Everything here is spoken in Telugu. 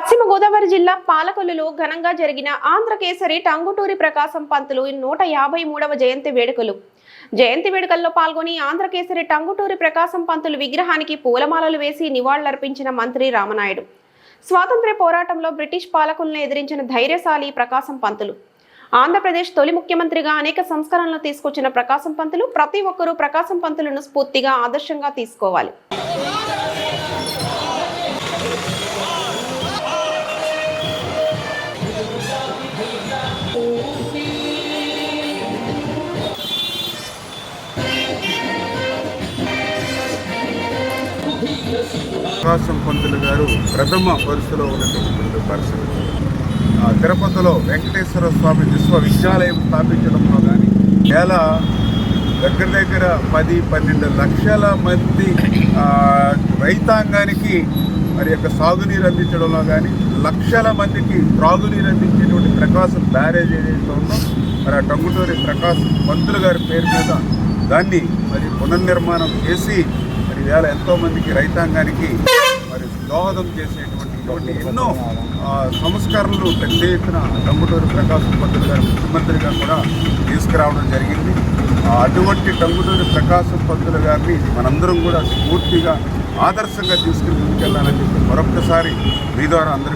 పశ్చిమ గోదావరి జిల్లా పాలకొల్లులో ఘనంగా జరిగిన ఆంధ్రకేసరి టంగుటూరి ప్రకాశం పంతులు నూట యాభై మూడవ జయంతి వేడుకలు. జయంతి వేడుకల్లో పాల్గొని ఆంధ్రకేసరి టంగుటూరి ప్రకాశం పంతులు విగ్రహానికి పూలమాలలు వేసి నివాళులర్పించిన మంత్రి రామనాయుడు. స్వాతంత్ర్య పోరాటంలో బ్రిటిష్ పాలకులను ఎదిరించిన ధైర్యశాలి ప్రకాశం పంతులు. ఆంధ్రప్రదేశ్ తొలి ముఖ్యమంత్రిగా అనేక సంస్కరణలు తీసుకొచ్చిన ప్రకాశం పంతులు ప్రతి ఒక్కరూ ప్రకాశం పంతులను స్ఫూర్తిగా ఆదర్శంగా తీసుకోవాలి. ప్రకాశం పంతులు గారు ప్రథమ వరుసలో ఉన్నటువంటి పర్సన్ ఆ, తిరుపతిలో వెంకటేశ్వర స్వామి విశ్వవిద్యాలయం స్థాపించడంలో కానీ నెల దగ్గర దగ్గర పది పన్నెండు లక్షల మంది రైతాంగానికి మరి యొక్క సాగునీరు అందించడంలో కానీ లక్షల మందికి త్రాగునీరు అందించేటువంటి ప్రకాశం బ్యారేజ్ ఏదైతే ఉందో మరి ఆ టంగుటూరి ప్రకాశం పంతులు గారి పేరు మీద దాన్ని మరి పునర్నిర్మాణం చేసి ఈవేళ వేళ ఎంతో మందికి రైతాంగానికి మరి దోహదం చేసేటువంటి ఇటువంటి ఎన్నో సంస్కరణలు పెద్ద ఎత్తున టంగుటూరు ప్రకాశం పంతులు గారు ముఖ్యమంత్రిగా కూడా తీసుకురావడం జరిగింది. అటువంటి టంగుటూరు ప్రకాశం పంతులు గారిని మనందరం కూడా స్ఫూర్తిగా ఆదర్శంగా తీసుకుని ముందుకెళ్ళాలని చెప్పి మరొక్కసారి మీ ద్వారా అందరూ